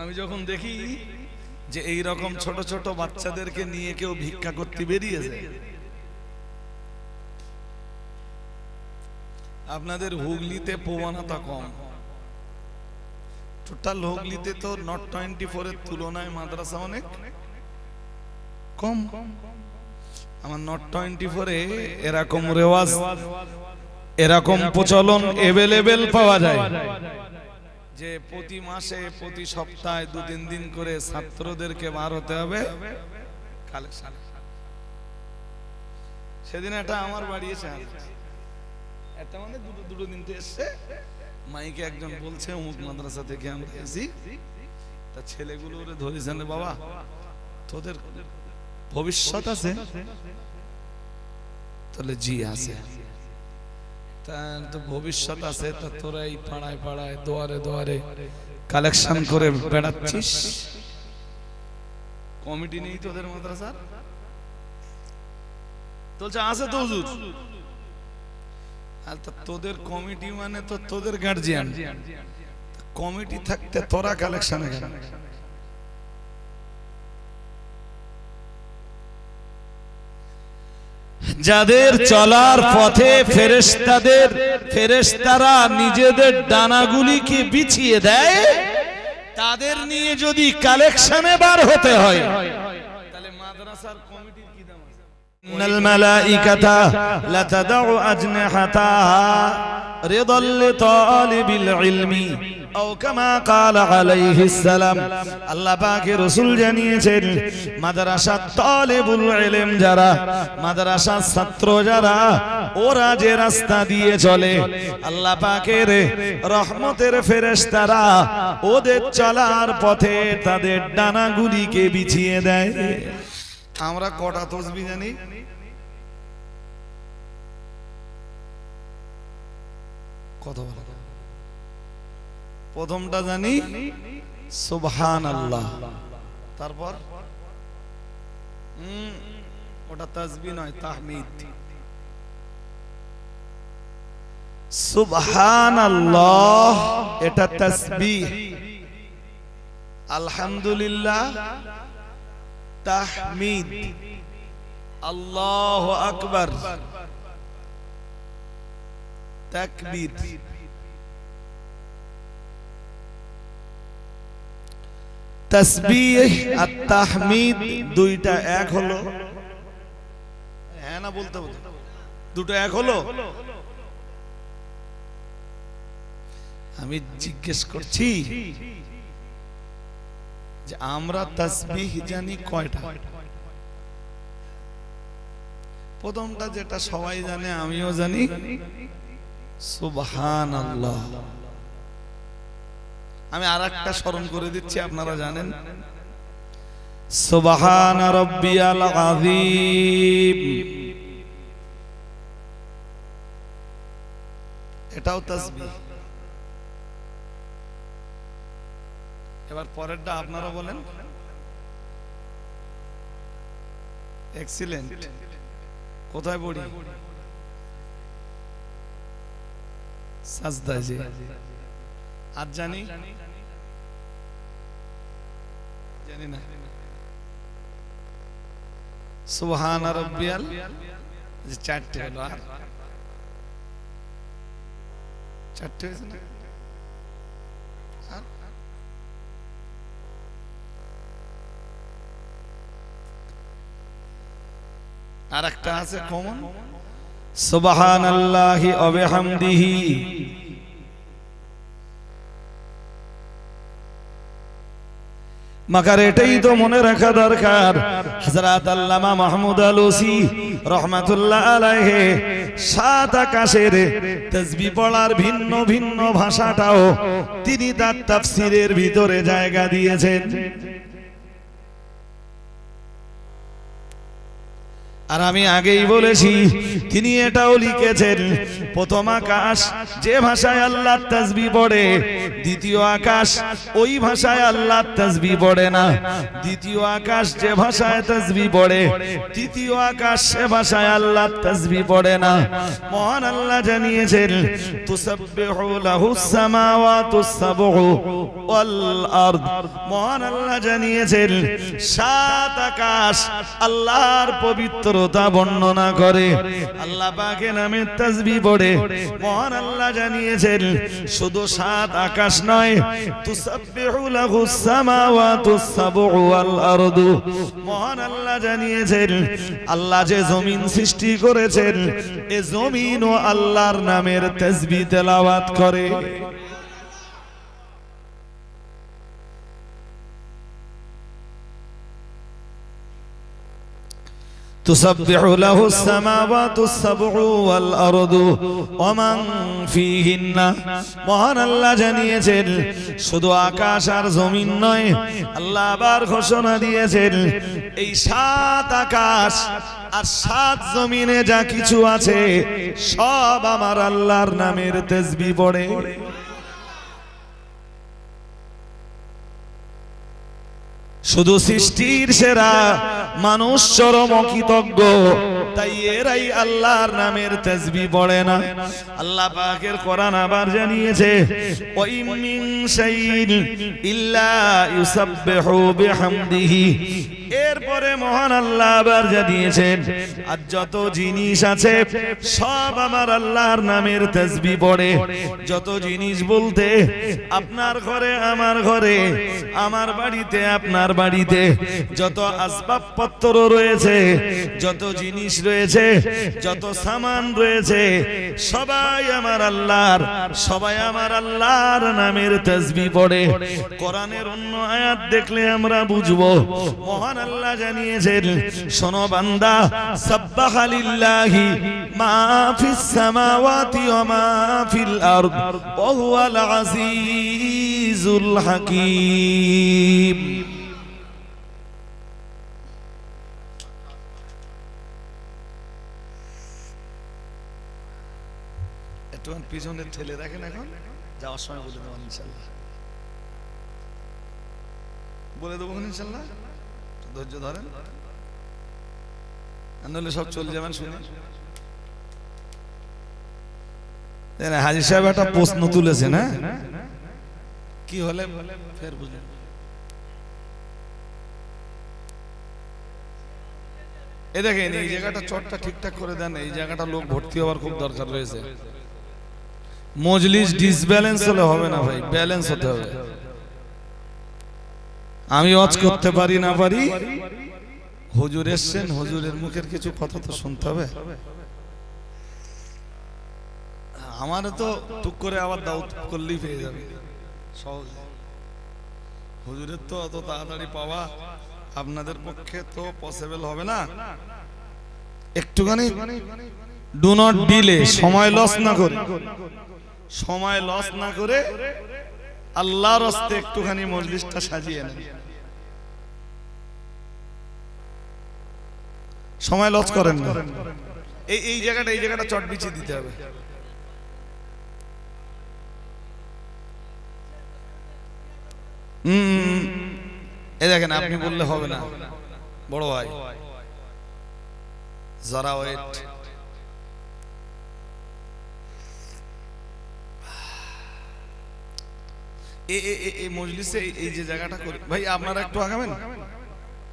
আমি যখন দেখি যে এই রকম ছোট ছোট বাচ্চাদেরকে নিয়ে কেউ ভিক্ষা করতে বেরিয়েছে আপনাদের হুগলিতে প্রবণতা কম। টোটাল হুগলিতে তো নট টোয়েন্টি ফোর এর তুলনায় মাদ্রাসা অনেক কম। আমার নট টোয়েন্টি ফোরে এরকম রেওয়াজ এরকম প্রচলন এভেলেবেল পাওয়া যায়। যে প্রতি মাসে, প্রতি সপ্তাহে দু তিন দিন করে ছাত্রদেরকে বার হতে হবে। সেদিন একটা আমার বাড়ি এসে মানে দুটো দুটো দিন এসছে। মাইকে একজন বলছে, অমুক মাদ্রাসা থেকে আমরা এসি তা ছেলেগুলো ওরে ধরেছেন রে বাবা। তোদের ভবিষ্যৎ আছে? তাহলে জি আছে। তা ভবিষ্যৎ আছে তা তোরা এই পাড়ায় পাড়ায় দোয়ারে দোয়ারে কালেকশন করে বেড়াচ্ছিস। কমিটি নেই তোদের মাদ্রাসার? বলছে আছে তো হুজুর। আর তা তোদের কমিটি মানে তো তোদের গার্জিয়ান কমিটি থাকতে তোরা কালেকশনে কেন যাদের চলার পথে ফেরেস্তাদের ফেরেস্তারা নিজেদের ডানাগুলিকে বিছিয়ে দেয় তাদের নিয়ে যদি কালেকশনে বার হতে হয় তাহলে মাদ্রাসার কমিটির কি দাম আছে? إن الملائكة لتدع أجنحتها رضا لطالب العلم أو كما قال عليه السلام আল্লাহ পাকে রসুল জানিয়েছেন মাদ্রাসা তালেবুল ইলম যারা মাদ্রাসা ছাত্র যারা ওরা যে রাস্তা দিয়ে চলে আল্লাহ পাকের রহমতের ফেরেশতারা ওদের চলার পথে তাদের ডানাগুলিকে বিছিয়ে দেয় আমরা কটা তসবি জানি কথা বলো প্রথমটা জানি সুবহান আল্লাহ তারপর ওটা তাসবি নয়, তাহমিদ। সুবহান আল্লাহ এটা তাসবিহ আলহামদুলিল্লাহ, তাহমিদ। আল্লাহ আকবার। আর তাহমিদ দুইটা এক হলো। হ্যাঁ না, বলতে দুটো এক হলো? আমি জিজ্ঞেস করছি যে আমরা তাসবিহ জানি কয়টা? প্রথমটা যেটা সবাই জানে, আমিও জানি। আমি আর একটা স্মরণ করে দিচ্ছি, আপনারা জানেন। সুবহান এটাও তাসবিহ। এবার পরেরটা আপনারা বলেন। এক্সিলেন্ট কোথায় পড়ি? সাজদা জি আজ জানি? জানি না। সুবহান রাব্বিয়াল। যে চারটে হলো, আর? চারটে হয়েছে না? আর? আর একটা আছে কমন সুবহানাল্লাহি ওয়া বিহামদিহি। মাকার এটাই তো মনে রাখা দরকার। হযরত আল্লামা মাহমুদ আলুসি রহমাতুল্লাহ আলাইহি সাত আকাশের তাসবিহ পড়ার ভিন্ন ভিন্ন ভাষাটাও তিনি তার তাফসীরের ভিতরে জায়গা দিয়েছেন। আর আমি আগেই বলেছি তিনি এটাও লিখেছেন প্রথম আকাশ যে ভাষায় আল্লাহ তাসবি পড়ে দ্বিতীয় আকাশ ওই ভাষায় আল্লাহ তাসবি পড়ে না। দ্বিতীয় আকাশ যে ভাষায় তাসবি পড়ে তৃতীয় আকাশ সে ভাষায় আল্লাহ তাসবি পড়ে না। মহান আল্লাহ জানিয়েছেন তুসাব্বিহু লাহুস ওয়াল আরদ। মহান আল্লাহ জানিয়েছেন সাত আকাশ আল্লাহর পবিত্রতা বর্ণনা করে। আল্লাহ পাকে নামে তাসবি পড়ে। মহান আল্লাহ জানিয়েছেন, শুধু সাত আকাশ নয়, তুসাব্বিহু লাহুস সামাওয়াতুস সাবউ ওয়াল আরদু। মহান আল্লাহ জানিয়েছেন, আল্লাহ যে জমিন সৃষ্টি করেছেন, এ জমিন ও আল্লাহর নামের তাসবি তেলাওয়াত করে। تسبح له السماوات السبع والأرض ومن فيهن মহান আল্লাহ জানিয়েছেন শুধু আকাশ আর জমিন নয় আল্লাহ আবার ঘোষণা দিয়েছেন এই সাত আকাশ আর সাত জমিনে যা কিছু আছে সব আমার আল্লাহর নামের তেজবি পড়ে শুধু সৃষ্টির সেরা মানুষ চরম কৃতজ্ঞ। তাই এরাই আল্লাহর নামের তেজবি পড়ে না। আল্লাহ পাকের কোরআন আবার জানিয়েছে ওই মিন শাইইন ইল্লা ইউসাব্বিহু বিহামদিহি। এরপরে মহান আল্লাহ আবার জানিয়েছেন আর যত জিনিস আছে, সব আমার আল্লাহর নামের তেজবি পড়ে। যত জিনিস বলতে, আপনার ঘরে, আমার ঘরে, আমার বাড়িতে, আপনার বাড়িতে, যত আসবাবপত্র রয়েছে, যত জিনিস রয়েছে, যত সামান রয়েছে, সবাই আমার আল্লাহর, সবাই আমার আল্লাহর নামের তসবি পড়ে। কোরআনের অন্য আয়াত দেখলে আমরা বুঝব। মহান আল্লাহ জানিয়েছেন, শোনো বান্দা, সাব্বাহা লিল্লাহি মা ফিস সামাওয়াতি ওয়া মা ফিল আরদ ওয়া হুয়াল আজিজুল হাকীম। পিছনে ঠেলে রাখেন এখন? যাওয়ার সময় বলে দেবো ইনশাল্লাহ। বলে দেবো ইনশাল্লাহ? ধৈর্য ধরেন। নইলে সব চলে যাবেন শুনে। হাজির সাহেব একটা প্রশ্ন তুলেছে না কি হলে ফের বুঝলেন এই দেখেন এই জায়গাটা চটটা ঠিকঠাক করে দেন এই জায়গাটা লোক ভর্তি হওয়ার খুব দরকার রয়েছে। মজলিস ডিসব্যালেন্স হলে হবে না ভাই ব্যালেন্স হতে হবে। আমি ওয়াজ করতে পারি না পারি, হুজুর এসছেন, হুজুরের মুখের কিছু কথা তো শুনতে হবে। আমার তো টুক করে আবার দাউদ করলেই পেয়ে যাবে, সহজে। হুজুরের তো অত তাড়াতাড়ি পাওয়া আপনাদের পক্ষে তো পসিবল হবে না। একটুখানি ডু নট ডিলে সময় লস না করে। সময় লস না করে আল্লাহর হস্তে একটুখানি মজলিসটা সাজিয়ে নেন। সময় লস করেন না। এই এই জায়গাটা এই জায়গাটা চট বিছিয়ে দিতে হবে। হুম। এই দেখেন, আপনি বললে হবে না। বড় ভাই। যারা ওয়েট এ এ এ- এই মজলিসে এই- যে জায়গাটা করে। ভাই, আপনারা একটু আগাবেন?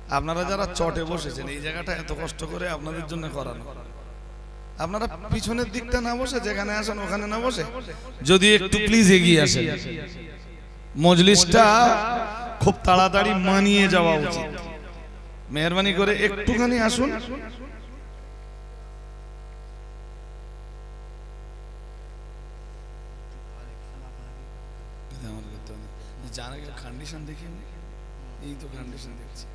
আপনারা যারা চটে বসেছেন, এই জায়গাটা এত কষ্ট করে আপনাদের জন্য করানো। আপনারা পিছনের দিকটা না বসে, যেখানে আসেন ওখানে না বসে। যদি একটু প্লিজ এগিয়ে আসেন। মজলিসটা খুব তাড়াতাড়ি মানিয়ে যাওয়া উচিত। মেহরবানি করে একটুখানি আসুন। জানা কন্ডিশন দেখি এই তো কন্ডিশন দেখছি।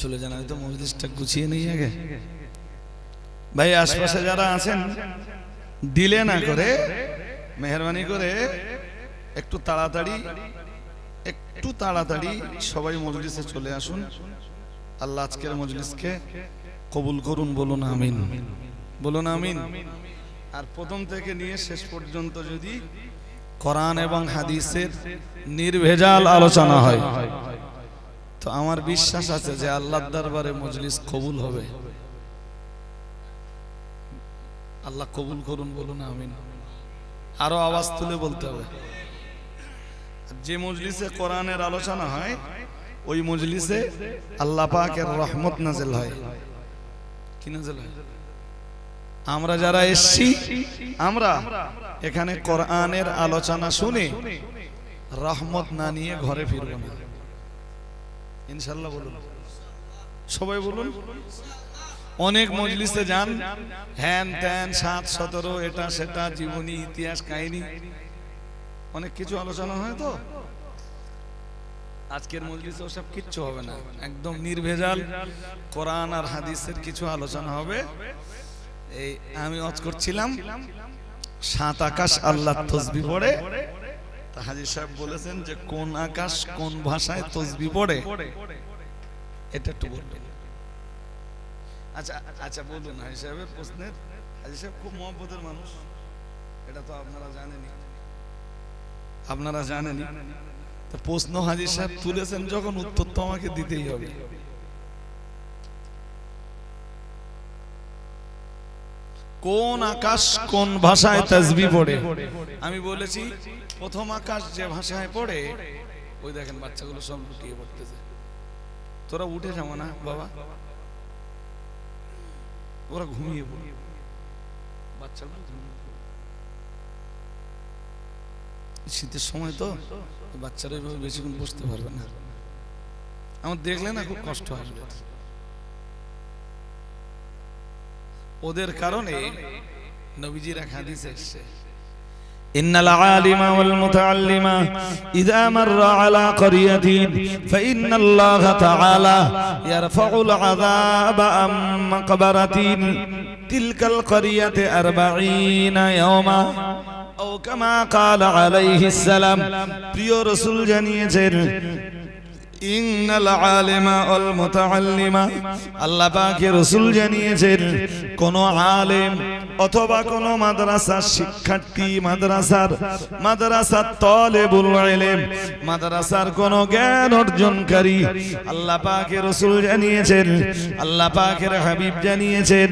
চলে যান আমি তো মজলিসটা গুছিয়ে নেই আগে। ভাই, আশপাশে যারা আছেন ডিলে না করে, মেহরবানি করে একটু তাড়াতাড়ি একটু তাড়াতাড়ি সবাই মজলিসে চলে আসুন। আল্লাহ আজকের মজলিসকে কবুল করুন, বলুন, আমিন। বলুন আমিন। আর প্রথম থেকে নিয়ে শেষ পর্যন্ত যদি কোরআন এবং হাদিসের নির্ভেজাল আলোচনা হয় তো আমার বিশ্বাস আছে যে আল্লাহর দরবারে মজলিস কবুল হবে। আল্লাহ কবুল করুন বলুন আমিন। আরও আওয়াজ তুলে বলতে হবে। যে মজলিসে কোরআনের আলোচনা হয় ওই মজলিসে আল্লাহ পাকের রহমত নাজেল হয়। কি নাজেল হয়? আমরা যারা এসছি আমরা এখানে কোরআনের আলোচনা শুনে রহমত না নিয়ে ঘরে ফিরব না। ইনশাল্লাহ বলুন। সবাই বলুন। অনেক মজলিসে যান। হ্যান ত্যান সাত সতেরো এটা সেটা জীবনী ইতিহাস কাহিনী। অনেক কিছু আলোচনা হয় তো? আজকের মজলিসে ওসব কিচ্ছু হবে না। একদম নির্ভেজাল। কোরআন আর হাদিসের কিছু আলোচনা হবে। এই আমি অজ করছিলাম। সাত আকাশ আল্লাহ তসবি পড়ে। হাজির সাহেব বলেছেন যে কোন আকাশ কোন ভাষায় তসবি পড়ে? এটা একটু বলবেন। আচ্ছা আচ্ছা বলুন হাজি সাহেবের প্রশ্নের। হাজি সাহেব খুব মহব্বতের মানুষ। এটা তো আপনারা জানেনই। আপনারা জানেনই। তো প্রশ্ন হাজি সাহেব তুলেছেন যখন উত্তর তো আমাকে দিতেই হবে। কোন আকাশ কোন ভাষায় তাজবি পড়ে? আমি বলেছি, প্রথম আকাশ যে ভাষায় পড়ে, ওই দেখেন বাচ্চাগুলো সব লুটিয়ে পড়তেছে। তোরা উঠে যাব না, বাবা। ওরা ঘুমিয়ে পড়ে। বাচ্চাগুলো শীতের সময় তো, বাচ্চারা বেশিক্ষণ বসতে পারবে না। আমার দেখলে না খুব কষ্ট আসবে ওদের কারণে নবীজির এক হাদিস এসেছে إن العالم والمتعلم إذا مر على قرية فإن الله تعالى يرفع العذاب عن مقبرة تلك القرية أربعين يوما أو كما قال عليه السلام প্রিয় রসুল জানিয়েছেন ইন্নাল আলিমা রাসূল জানিয়েছেন, কোন আলেম অথবা কোন মাদ্রাসার শিক্ষার্থী, মাদ্রাসার তালেবুল মাদ্রাসার কোন জ্ঞান অর্জনকারী পাকে রাসূল জানিয়েছেন হাবিব জানিয়েছেন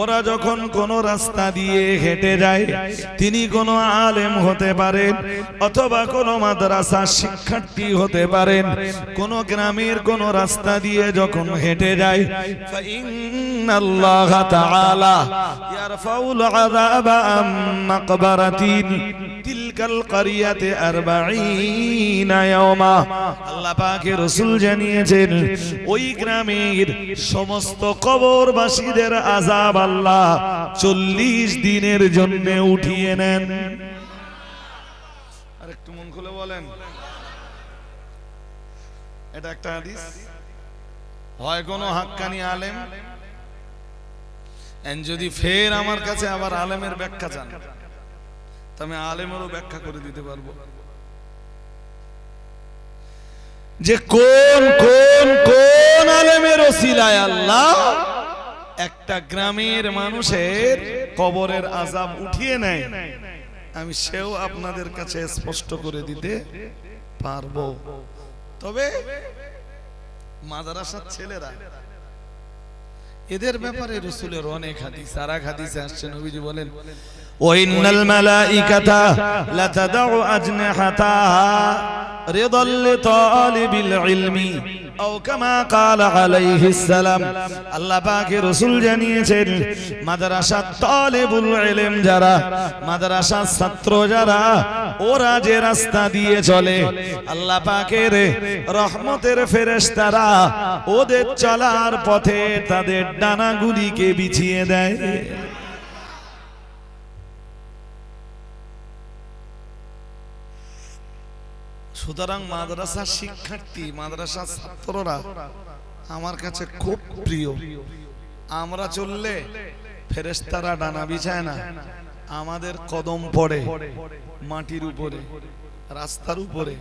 ওরা যখন কোন রাস্তা দিয়ে হেঁটে যায়, তিনি কোন আলেম হতে পারেন, অথবা কোন মাদ্রাসা শিক্ষার্থী হতে পারেন, কোন গ্রামের কোন রাস্তা দিয়ে যখন হেঁটে যায় আল্লাহ তাআলা ইয়ারফাউল আযাবা আম মাকবারাতিন, তিলকাল কারিয়াতে 40 ইয়াওমা। আল্লাহ পাকের রাসূল জানিয়েছেন, ওই গ্রামের সমস্ত কবরবাসীদের আযাব আল্লাহ 40 দিনের জন্য উঠিয়ে নেন। বলেন। এটা একটা হাদিস? হয় কোনো হাক্কানি আলেম? যদি ফের আমার কাছে আবার আলেমের ব্যাখ্যা চান তো আলেমেরও ব্যাখ্যা করে দিতে পারব। যে কোন কোন কোন আলেমের ওসিলায় আল্লাহ একটা গ্রামের মানুষের কবরের আজাব উঠিয়ে নেয়। আমি সেও আপনাদের কাছে স্পষ্ট করে দিতে পারবো তবে মাদ্রাসার ছেলেরা এদের ব্যাপারে রসুলের অনেক হাদিস আর এক হাদিসে আসছে নবীজি বলেন وإن الملائكة لتدع أجنحتها رضا لطالب العلم أو كما قال عليه السلام আল্লাহ পাকে রসুল জানিয়েছেন মাদ্রাসা তালেবুল ইলম যারা মাদ্রাসা ছাত্র যারা ওরা যে রাস্তা দিয়ে চলে আল্লাহ পাকের রহমতের ফেরেশতারা ওদের চলার পথে তাদের ডানাগুলিকে বিছিয়ে দেয় সুতরাং মাদ্রাসা শিক্ষার্থী, মাদ্রাসা ছাত্ররা আমার কাছে খুব প্রিয়। আমরা চললে ফেরেস্তারা ডানা বিছায় না, আমাদের কদম পড়ে, মাটির উপরে, রাস্তার উপরে।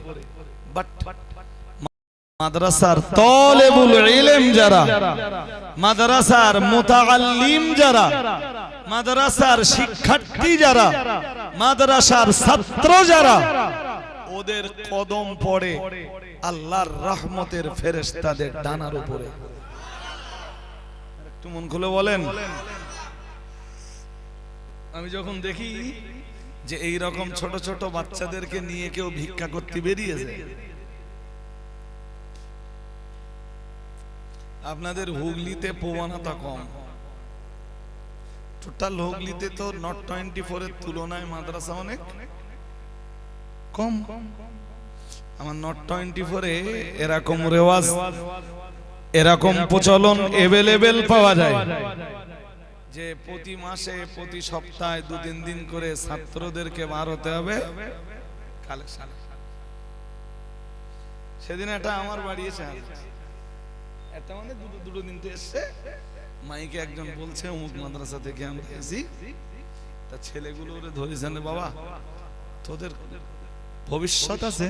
মাদ্রাসার তলেবুল ইলম যারা, মাদ্রাসার মুতাআল্লিম যারা, মাদ্রাসার শিক্ষার্থী যারা, মাদ্রাসার ছাত্র যারা ওদের কদম পড়ে আল্লাহর রহমতের ফেরেশতাদের ডানার উপরে। একটু মন খুলে বলেন। আমি যখন দেখি যে এই রকম ছোট ছোট বাচ্চাদেরকে নিয়ে কেউ ভিক্ষা করতে বেরিয়েছে আপনাদের হুগলিতে প্রবণতা কম। টোটাল হুগলিতে তো নট টোয়েন্টি ফোর এর তুলনায় মাদ্রাসা অনেক কম আমার নট টোয়েন্টি ফোরে এরকম রেওয়াজ এরকম প্রচলন এভেলেবেল পাওয়া যায়। যে প্রতি মাসে প্রতি সপ্তাহে দু তিন দিন করে ছাত্রদেরকে বার হতে হবে সেদিন একটা আমার বাড়ি এসে একটা মানে দুটো দুটো দিন তো এসছে। মাইকে একজন বলছে অমুক মাদ্রাসা থেকে আমরা এসি তা ছেলেগুলো ওরে ধরেছেন বাবা। তোদের ভবিষ্যৎ আছে?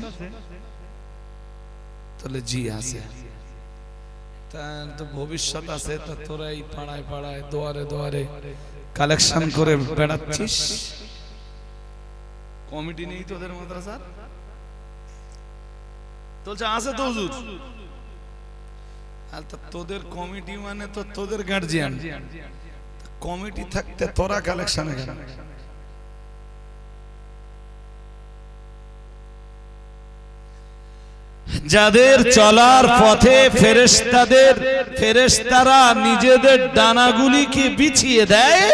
তাহলে জি আছে। ভবিষ্যৎ আছে, তা তোরা এই পাড়ায় পাড়ায়, দোয়ারে দোয়ারে কালেকশন করে বেড়াচ্ছিস? কমিটি নেই তোদের মাদ্রাসার? বলছে আছে তো হুজুর। তোদের কমিটি মানে তো তোদের গার্জিয়ান কমিটি থাকতে তোরা কালেকশনে যাদের চলার পথে ফেরেশতাদের, ফেরেশতারা নিজেদের ডানাগুলিকে বিছিয়ে দেয়,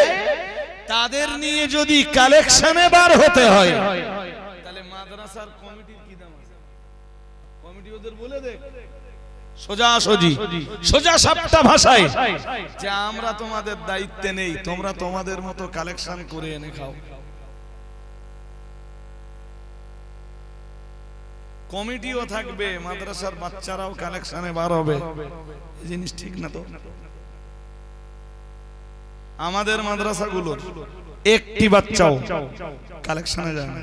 তাদের নিয়ে যদি কালেকশনে বার হতে হয়। তাহলে সোজা সোজি। সোজা ভাষায় আমরা তোমাদের দায়িত্বে নেই, তোমরা তোমাদের মতো কালেকশন করে এনে খাও। কমিটিও থাকবে, মাদ্রাসার বাচ্চারাও কালেকশনে বার হবে। এই জিনিস ঠিক না তো? আমাদের মাদ্রাসাগুলোর একটি বাচ্চাও কালেকশনে যায় না।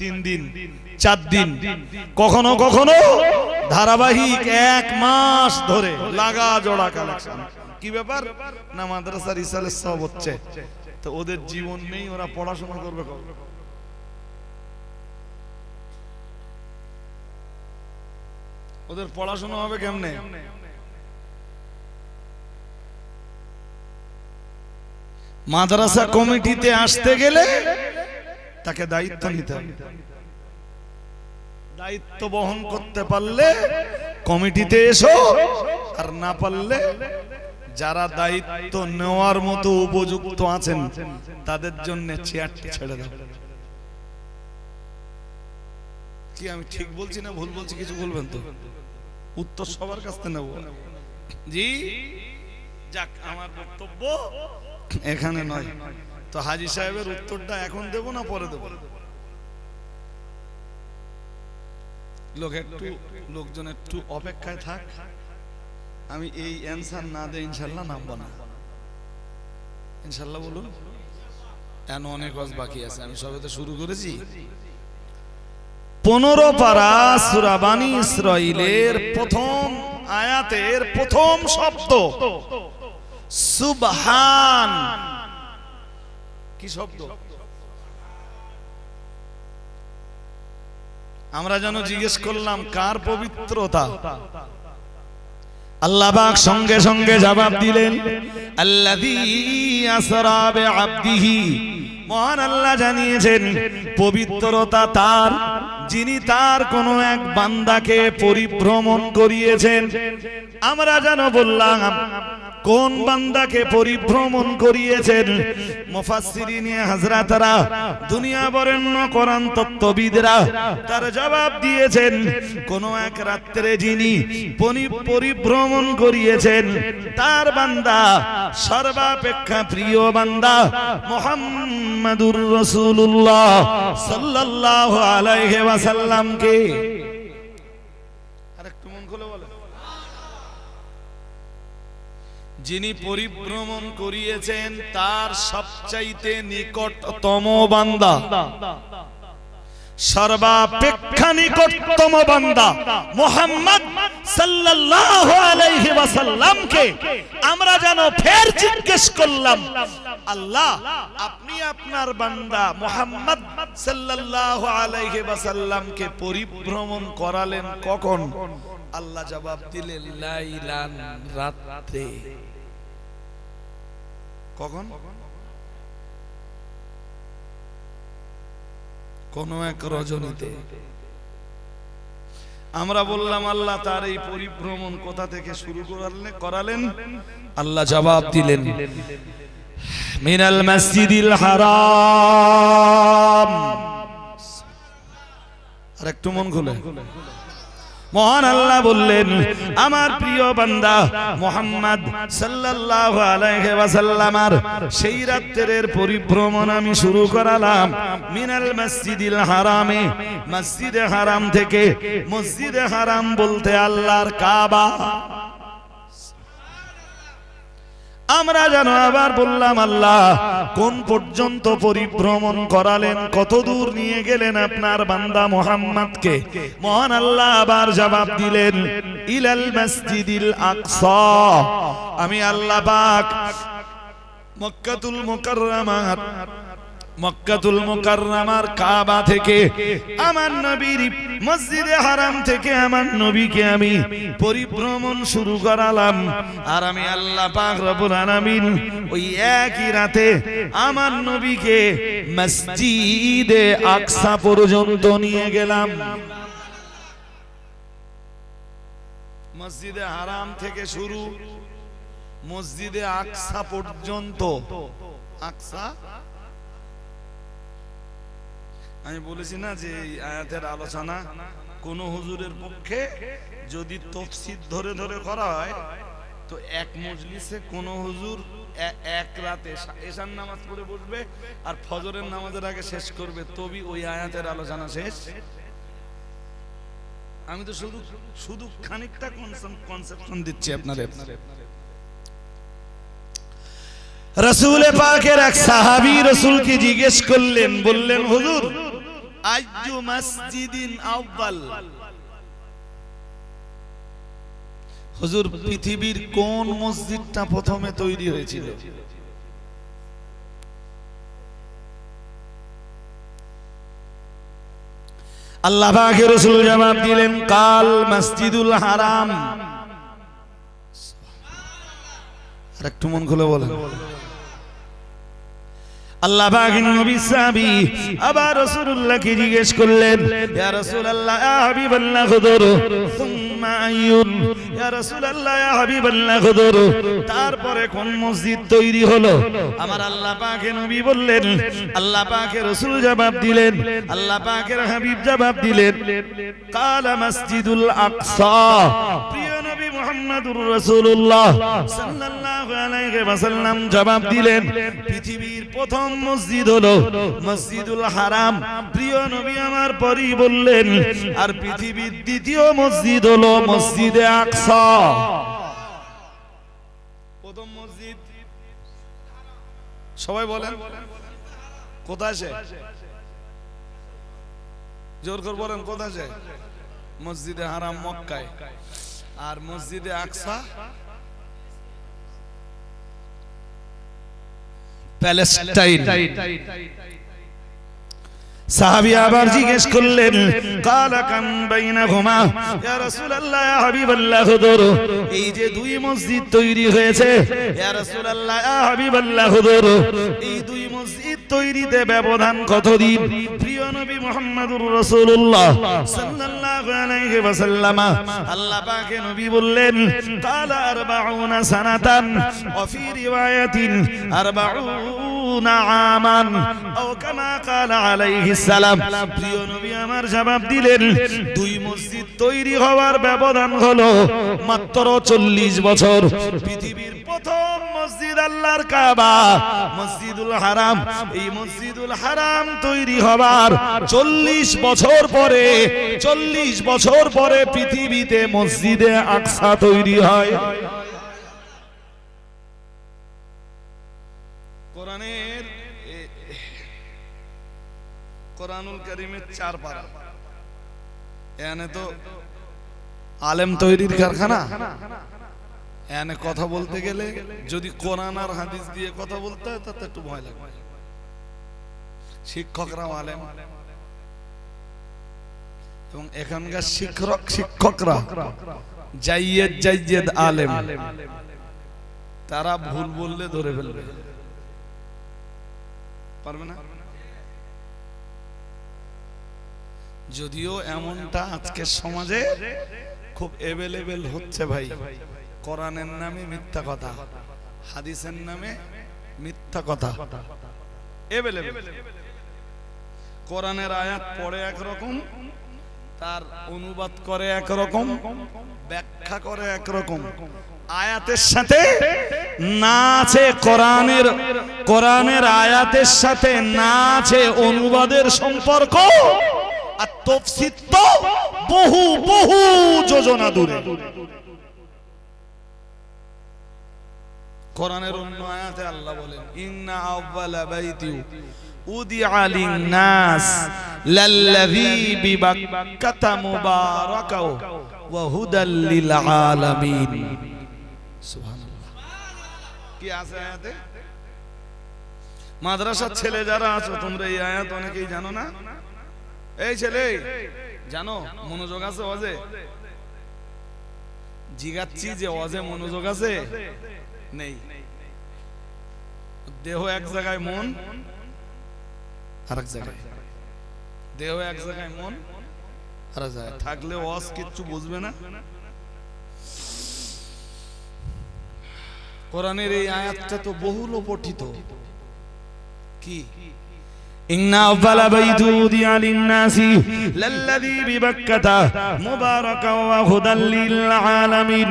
তিন দিন, চার দিন, কখনো কখনো ধারাবাহিক এক মাস ধরে লাগা জোড়া কালেকশন কি ব্যাপার? না, মাদ্রাসার ইসালের সব হচ্ছে। তো ওদের জীবন নেই, ওরা পড়াশোনা করবে? ওদের পড়াশোনা হবে কেমনে? মাদ্রাসা কমিটিতে আসতে গেলে তাকে দায়িত্ব নিতে হবে। দায়িত্ব বহন করতে পারলে কমিটিতে এসো আর না পারলে যারা দায়িত্ব নেওয়ার মতো উপযুক্ত আছেন তাদের জন্য চেয়ারটি ছেড়ে দাও। কি আমি ঠিক বলছি না ভুল বলছি কিছু বলবেন তো? উত্তর সবার কাছ থেকে নেব। জি? যাক, আমার বক্তব্য এখানে নয়। তো হাজি সাহেবের উত্তরটা এখন দেব না পরে দেব? লোক একটু, লোকজন একটু অপেক্ষায় থাক। আমি এই অ্যান্সার না দেয় ইনশাল্লাহ নামবো না। ইনশাল্লাহ বলুন। এন অনেক বাকি আছে? আমি সবে তো শুরু করেছি। পনেরো পারা সুরাবানি ইসরাইলের প্রথম আয়াতের প্রথম শব্দ। সুবহান। কি শব্দ? আমরা যেন জিজ্ঞেস করলাম, কার পবিত্রতা? আল্লাহ পাক সঙ্গে সঙ্গে জবাব দিলেন বিআবদিহি। মহান আল্লাহ জানিয়েছেন, পবিত্রতা তার যিনি তার কোন এক বান্দাকে পরিভ্রমণ করিয়েছেন। আমরা যেন বললাম কোন বান্দাকে পরিভ্রমণ করিয়েছেন? মুফাসসিরিনে হযরতরা দুনিয়া বরেণ্য কোরআন তত্ত্ববিদরা, তার জবাব দিয়েছেন, কোন এক রাত্রে যিনি পরিভ্রমণ করিয়েছেন, তার বান্দা সর্বাপেক্ষা প্রিয় বান্দা মুহাম্মাদুর রাসূলুল্লাহ সাল্লাল্লাহু আলাইহি ওয়াসাল্লামকে। যিনি পরিভ্রমণ করিয়েছেন, তার সবচাইতে নিকটতম বান্দা। সর্বাপেক্ষা নিকটতম বান্দা মোহাম্মদ সাল্লাল্লাহু আলাইহি ওয়াসাল্লামকে আমরা যেন ফের জিজ্ঞেস করলাম, আল্লাহ, আপনি আপনার বান্দা মোহাম্মদ সাল্লাল্লাহু আলাইহি ওয়াসাল্লামকে পরিভ্রমণ করালেন কখন? আল্লাহ জবাব দিলেন, লাইলান রাতে কখন? কোন এক রজনীতে। আমরা বললাম, আল্লাহ তার এই পরিভ্রমণ কোথা থেকে শুরু করালেন করালেন? আল্লাহ জবাব দিলেন, মিনাল মসজিদিল হারাম। আর একটু মন খুলে। মহান আল্লাহ বললেন, আমার প্রিয় বান্দা মোহাম্মদ সাল্লাল্লাহু আলাইহি ওয়াসাল্লামার সেই রাত্রের পরিভ্রমণ আমি শুরু করালাম মিনাল মসজিদিল হারামে। মসজিদে হারাম থেকে মসজিদে হারাম বলতে আল্লাহর কাবা। আমরা যেন আবার বললাম, আল্লাহ, কোন পর্যন্ত পরিভ্রমণ করালেন? কত দূর নিয়ে গেলেন আপনার বান্দা মোহাম্মদকে? মহান আল্লাহ আবার জবাব দিলেন, ইলাল মসজিদিল আকসা। আমি আল্লাহ পাক মক্কাতুল মুকাররমার মক্কাতুল মুকাররমার কাবা থেকে, আমার নবীর মসজিদে হারাম থেকে আমার নবীকে আমি পরিভ্রমণ শুরু করালাম। আর আমি আল্লাহ পাক রব্বুল আলামিন ওই একই রাতে আমার নবীকে মসজিদে আকসা পর্যন্ত নিয়ে গেলাম। মসজিদে হারাম থেকে শুরু, মসজিদে আকসা পর্যন্ত। আকসা? আমি বলেছি না যে এই আয়াতের আলোচনা কোন হুজুরের পক্ষে যদি তফসিদ ধরে ধরে করা হয়, তো এক মজলিসে কোন হুজুর এক রাতে এশার নামাজ পড়ে বসবে আর ফজরের নামাজের আগে শেষ করবে তবে ওই আয়াতের আলোচনা শেষ। আমি তো শুধু শুধু খানিকটা কনসেপশন দিচ্ছি আপনাদের। রসুল পাকের এক সাহাবি রসুলকে জিজ্ঞেস করলেন, বললেন, হুজুর আইজু মসজিদিন হুজুর, পৃথিবীর কোন মসজিদটা প্রথমে তৈরি হয়েছিল? আল্লাহ পাকে রসুল জবাব দিলেন, কাল মসজিদুল হারাম। আর একটু মন খুলে বলেন। আল্লাহ বাগিন নবী সাহাবী আবার রাসূলুল্লাহকে জিজ্ঞেস করলেন ইয়া রাসূলুল্লাহ তারপরে কোন মসজিদ তৈরি হলো? আমার আল্লাহ পাকের নবী বললেন, আল্লাহ পাকের রাসূল জবাব দিলেন, আল্লাহ পাকের হাবিব জবাব দিলেন, কালা মসজিদুল আকসা। পৃথিবীর প্রথম মসজিদ হলো মসজিদুল হারাম। আমার বললেন, আর পৃথিবীর দ্বিতীয় মসজিদ হলো মসজিদে আকসা। প্রথম মসজিদ সবাই বলেন। কোথায় সে? জোর করে বলেন, কোথায় সে? মসজিদে হারাম মক্কায়। আর মসজিদে আকসা? প্যালেস্টাইন। সাহাবী আবার জিজ্ঞেস করলেন কালা কাম বাইনাহুমা? ইয়া রাসূলুল্লাহ ইয়া হাবিবাল্লাহ হুজুর এই যে দুই মসজিদ তৈরি হয়েছে ইয়া রাসূলুল্লাহ ইয়া হাবিবাল্লাহ হুজুর এই দুই মসজিদ তৈরিতে ব্যবধান কতদিন? প্রিয় নবী মুহাম্মদুর রাসূলুল্লাহ সাল্লাল্লাহু আলাইহি ওয়াসাল্লাম আল্লাহ পাকে নবী বললেন কালা 40 সানাতান ওয়া ফি রিওয়ায়াতিন 40 আমান দুই মসজিদ তৈরি হওয়ার ব্যবধান হলো মাত্র চল্লিশ বছর। পৃথিবীর প্রথম মসজিদ আল্লাহর কাবা। মসজিদুল হারাম, এই মসজিদুল হারাম তৈরি হবার চল্লিশ বছর পরে, চল্লিশ বছর পরে পৃথিবীতে মসজিদে আকসা তৈরি হয়। কোরআনের কোরআনুল করিমের চার পারা এখানে তো আলেম তৈরির কারখানা। এখানে কথা বলতে গেলে যদি কোরআন আর হাদিস দিয়ে কথা বলতে হয়, তাতে একটু ভয় লাগবে শিক্ষকরাও আলেম। এবং এখানকার শিক্ষক, শিক্ষকরা জাইয়েদ জাইয়েদ আলেম। তারা ভুল বললে ধরে ফেলবে। পারবে না? যদিও এমনটা আজকের সমাজে খুব এভেলেবেল হচ্ছে ভাই। কোরআনের নামে মিথ্যা কথা, হাদিসের নামে মিথ্যা কথা। কোরআনের আয়াত পড়ে একরকম, তার অনুবাদ করে একরকম, ব্যাখ্যা করে একরকম। আয়াতের সাথে না আছে কোরআনের কোরআনের আয়াতের সাথে না আছে অনুবাদের সম্পর্ক। আর তফসির তো বহু বহু যোজনা দূরে। কোরআনের অন্য আয়াতে আল্লাহ বলেন, ইন্না আউয়ালা বাইতি উদিআ লিন-নাস লাল্লাযী বিবাক্কাতা মুবারাকাও ওয়া হুদাল লিল আলামিন। কি আছে আয়াতে? মাদ্রাসার ছেলে যারা আছো তোমরা এই আয়াত অনেকেই জানো না? এই ছেলে জানো মনোযোগ আছে ওয়াজে? জিগাচ্ছি যে ওয়াজে মনোযোগ আছে? নেই। দেহ এক জায়গায় মন আর এক জায়গায়। দেহ এক জায়গায় মন আর এক জায়গায়। থাকলে ওয়াজ কিচ্ছু বুঝবে না। কোরআনের এই আয়াতটা তো বহুল পঠিত কি إن أول بيت وضع للناس للذي ببكة مباركا وهدى للعالمين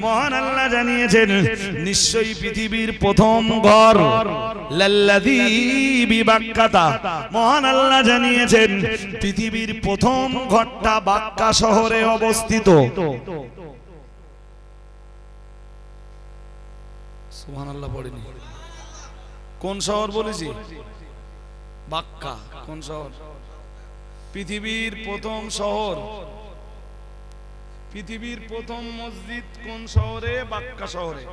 মহান আল্লাহ জানিয়েছেন নিশ্চয়ই পৃথিবীর প্রথম ঘর লাল্লাযী বিবাক্কাতা মহান আল্লাহ জানিয়েছেন পৃথিবীর প্রথম ঘরটা বাক্কা শহরে অবস্থিত সুবহানাল্লাহ পড়েনি। কোন শহর বলেছি? বাক্কা। কোন শহর? পৃথিবীর প্রথম শহর। পৃথিবীর প্রথম মসজিদ কোন শহরে? বাক্কা শহরে।